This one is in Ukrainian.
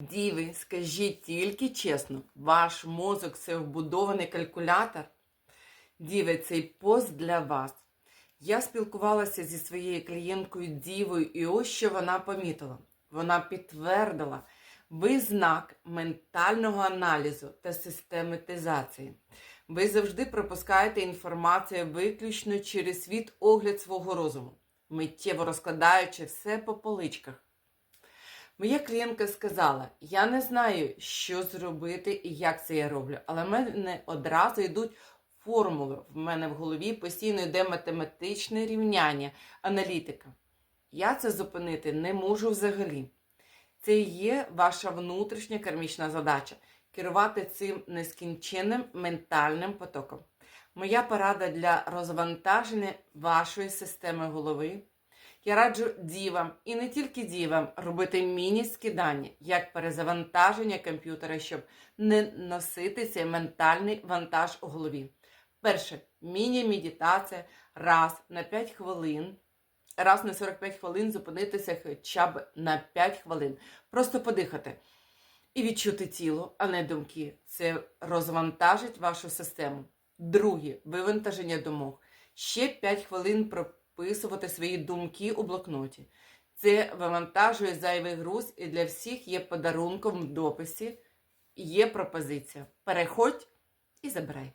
Діви, скажіть тільки чесно, ваш мозок це вбудований калькулятор? Діви, цей пост для вас. Я спілкувалася зі своєю клієнткою Дівою, і ось що вона помітила. Вона підтвердила, ви знак ментального аналізу та систематизації. Ви завжди пропускаєте інформацію виключно через світ огляд свого розуму, миттєво розкладаючи все по поличках. Моя клієнтка сказала: я не знаю, що зробити і як це я роблю, але в мене одразу йдуть формули. В мене в голові постійно йде математичне рівняння, аналітика. Я це зупинити не можу взагалі. Це є ваша внутрішня кармічна задача керувати цим нескінченним ментальним потоком. Моя порада для розвантаження вашої системи голови. Я раджу дівам і не тільки дівам робити міні-скидання, як перезавантаження комп'ютера, щоб не носити цей ментальний вантаж у голові. Перше міні-медитація раз на 5 хвилин. Раз на 45 хвилин зупинитися хоча б на 5 хвилин. Просто подихати і відчути тіло, а не думки. Це розвантажить вашу систему. Друге вивантаження думок. Ще 5 хвилин прописувати свої думки у блокноті. Це вивантажує зайвий груз і для всіх є подарунком в дописі. Є пропозиція. Переходь і забирай.